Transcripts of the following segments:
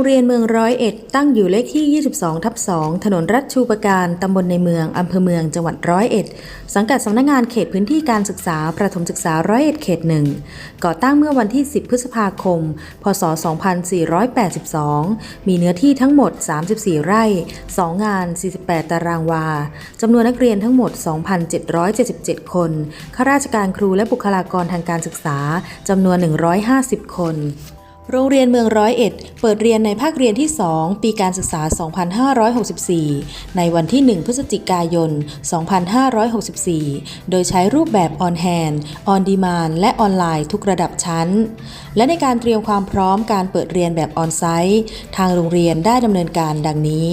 โรงเรียนเมืองร้อยเอ็ดตั้งอยู่เลขที่ 22 ทับ 2 ถนนรัชชูปการ ตำบลในเมือง อำเภอเมือง จังหวัดร้อยเอ็ด สังกัดสำนักงงานเขตพื้นที่การศึกษา ประถมศึกษาร้อยเอ็ดเขตหนึ่ง ก่อตั้งเมื่อวันที่ 10 พฤษภาคม พศ 2482 มีเนื้อที่ทั้งหมด 34 ไร่ 2 งาน 48 ตารางวา จำนวนนักเรียนทั้งหมด 2,777 คน ข้าราชการครูและบุคลากรทางการศึกษา จำนวน 150 คน โรงเรียนเมืองร้อยเอ็ด เปิดเรียนในภาคเรียนที่ 2 ปีการศึกษา 2564 ในวันที่ 1 พฤศจิกายน 2564 โดยใช้รูปแบบออนแฮนด์ออนดีมานและออนไลน์ทุกระดับชั้น และในการเตรียมความพร้อมการเปิดเรียนแบบออนไซต์ ทางโรงเรียนได้ดำเนินการดังนี้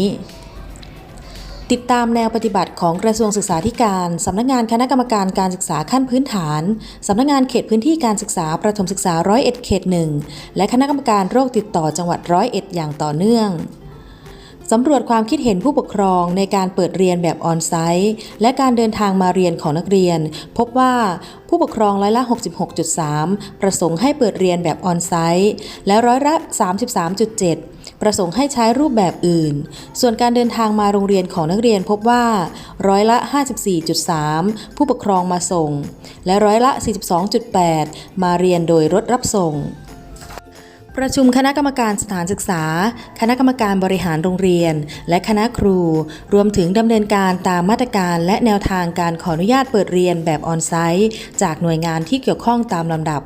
ติดตามแนวปฏิบัติของกระทรวงศึกษาธิการ สำนักงานคณะกรรมการการศึกษาขั้นพื้นฐาน สำนักงานเขตพื้นที่การศึกษาประถมศึกษาร้อยเอ็ดเขตหนึ่งและคณะกรรมการโรคติดต่อจังหวัดร้อยเอ็ดอย่างต่อเนื่องสำรวจความคิดเห็นผู้ปกครองในการเปิดเรียนแบบออนไซต์และการเดินทางมาเรียนของนักเรียน พบว่าผู้ปกครองร้อยละ 66.3 ประสงค์ให้เปิดเรียนแบบออนไซต์และร้อยละ 33.7 ประสงค์ให้ใช้รูปแบบอื่น ส่วนการเดินทางมาโรงเรียนของนักเรียนพบว่า ร้อยละ 54.3 ผู้ปกครองมาส่ง และร้อยละ 42.8 มาเรียนโดยรถรับส่งประชุมคณะกรรมการสถานศึกษา คณะกรรมการบริหารโรงเรียน และคณะครู รวมถึงดำเนินการตามมาตรการและแนวทางการขออนุญาตเปิดเรียนแบบออนไซต์ จากหน่วยงานที่เกี่ยวข้องตามลำดับ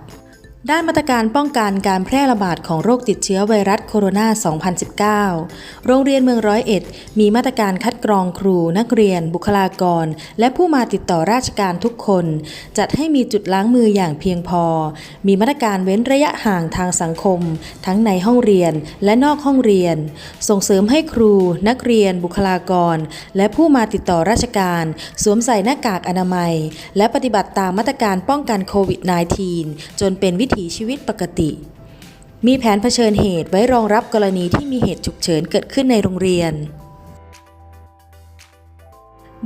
ด้านมาตรการป้องกันการแพร่ระบาดของโรคติดเชื้อไวรัสโคโรนา 2019 โรงเรียนเมืองร้อยเอ็ด มีมาตรการคัดกรองครู นักเรียน บุคลากร และผู้มาติดต่อราชการทุกคน จัดให้มีจุดล้างมืออย่างเพียงพอ มีมาตรการเว้นระยะห่างทางสังคม ทั้งในห้องเรียนและนอกห้องเรียน ส่งเสริมให้ครู นักเรียน บุคลากร และผู้มาติดต่อราชการ สวมใส่หน้ากากอนามัย และปฏิบัติตามมาตรการป้องกันโควิด -19 จนเป็นวิถีชีวิตปกติ มีแผนเผชิญเหตุไว้รองรับกรณีที่มีเหตุฉุกเฉินเกิดขึ้นในโรงเรียน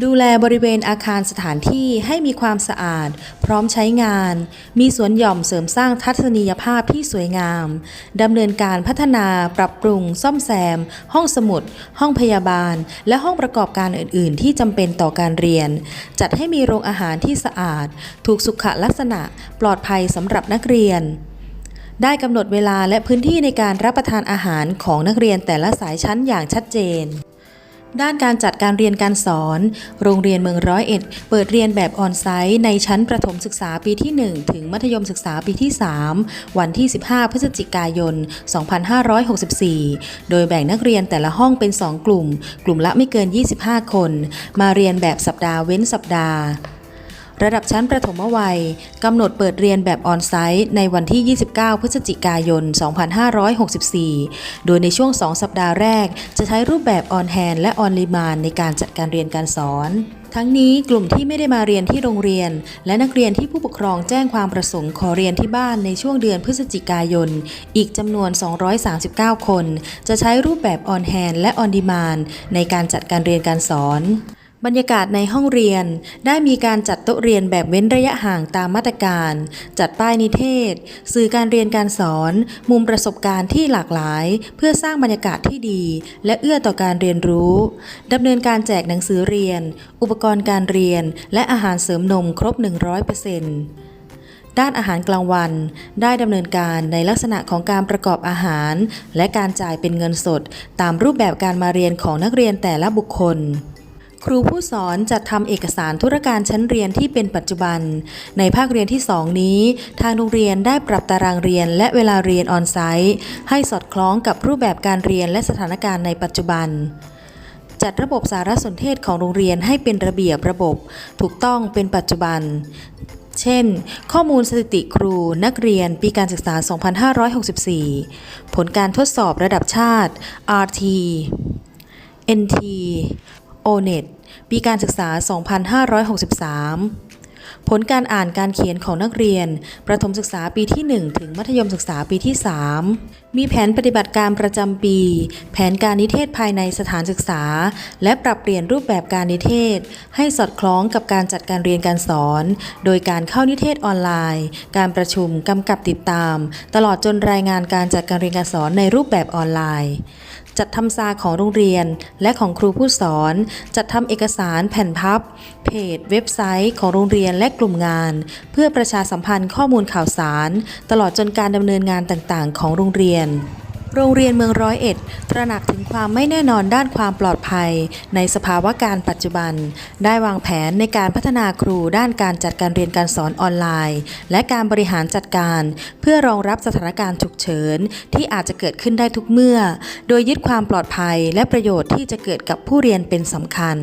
ดูแลบริเวณอาคารสถานที่ให้มีความสะอาด พร้อมใช้งาน มีสวนหย่อมเสริมสร้างทัศนียภาพที่สวยงาม ดำเนินการพัฒนาปรับปรุง ซ่อมแซม ห้องสมุด ห้องพยาบาล และห้องประกอบการอื่น ๆ ที่จำเป็นต่อการเรียน จัดให้มีโรงอาหารที่สะอาด ถูกสุขลักษณะ ปลอดภัยสำหรับนักเรียนได้กำหนดเวลาและพื้นที่ในการรับประทานอาหารของนักเรียนแต่ละสายชั้นอย่างชัดเจน ด้านการจัดการเรียนการสอน โรงเรียนเมืองร้อยเอ็ด เปิดเรียนแบบออนไซต์ในชั้นประถมศึกษาปีที่ 1 ถึงมัธยมศึกษาปีที่ 3 วันที่ 15 พฤศจิกายน 2564 โดยแบ่งนักเรียนแต่ละห้องเป็น 2 กลุ่ม กลุ่มละไม่เกิน 25 คน มาเรียนแบบสัปดาห์เว้นสัปดาห์ ระดับชั้นประถมวัยกำหนดเปิดเรียนแบบออนไซต์ในวันที่ 29 พฤศจิกายน 2564 โดยในช่วง 2 สัปดาห์แรก จะใช้รูปแบบออนแฮนและออนลีมานในการจัดการเรียนการสอนทั้งนี้กลุ่มที่ไม่ได้มาเรียนที่โรงเรียน และนักเรียนที่ผู้ปกครองแจ้งความประสงค์ขอเรียนที่บ้านในช่วงเดือนพฤศจิกายน อีกจำนวน 239 คน จะใช้รูปแบบออนแฮนและออนดีมานในการจัดการเรียนการสอน บรรยากาศในห้องเรียนได้มีการจัดโต๊ะเรียนแบบเว้นระยะห่างตามมาตรการ จัดป้ายนิเทศ สื่อการเรียนการสอน มุมประสบการณ์ที่หลากหลาย เพื่อสร้างบรรยากาศที่ดี และเอื้อต่อการเรียนรู้ดำเนินการแจกหนังสือเรียน อุปกรณ์การเรียน และอาหารเสริมนมครบ 100%ด้านอาหารกลางวัน ได้ดำเนินการในลักษณะของการประกอบอาหาร และการจ่ายเป็นเงินสด ตามรูปแบบการมาเรียนของนักเรียนแต่ละบุคคล ครูผู้สอนจัดทำเอกสารธุรการชั้นเรียนที่เป็นปัจจุบัน ในภาคเรียนที่ 2 นี้ ทางโรงเรียนได้ปรับตารางเรียนและเวลาเรียนออนไซต์ ให้สอดคล้องกับรูปแบบการเรียนและสถานการณ์ในปัจจุบัน จัดระบบสารสนเทศของโรงเรียนให้เป็นระเบียบระบบ ถูกต้องเป็นปัจจุบันเช่น ข้อมูลสถิติครูนักเรียนปีการศึกษา 2564 ผลการทดสอบระดับชาติ RT NT ONET ปีการศึกษา 2563 ผลการอ่านการเขียนของนักเรียน ประถมศึกษาปีที่ 1 ถึงมัธยมศึกษาปีที่ 3 มีแผนปฏิบัติการประจำปี แผนการนิเทศภายในสถานศึกษา และปรับเปลี่ยนรูปแบบการนิเทศ ให้สอดคล้องกับการจัดการเรียนการสอน โดยการเข้านิเทศออนไลน์ การประชุมกำกับติดตาม ตลอดจนรายงานการจัดการเรียนการสอนในรูปแบบออนไลน์ จัดทำซาของโรงเรียน และของครูผู้สอน จัดทำเอกสารแผ่นพับ เพจ เว็บไซต์ของโรงเรียนและกลุ่มงาน เพื่อประชาสัมพันธ์ข้อมูลข่าวสาร ตลอดจนการดำเนินงานต่างๆ ของโรงเรียน โรงเรียนเมืองร้อยเอ็ด ตระหนักถึงความไม่แน่นอนด้านความปลอดภัย ในสภาวะการปัจจุบัน ได้วางแผนในการพัฒนาครูด้านการจัดการเรียนการสอนออนไลน์ และการบริหารจัดการ เพื่อรองรับสถานการณ์ฉุกเฉิน ที่อาจจะเกิดขึ้นได้ทุกเมื่อ โดยยึดความปลอดภัยและประโยชน์ที่จะเกิดกับผู้เรียนเป็นสำคัญ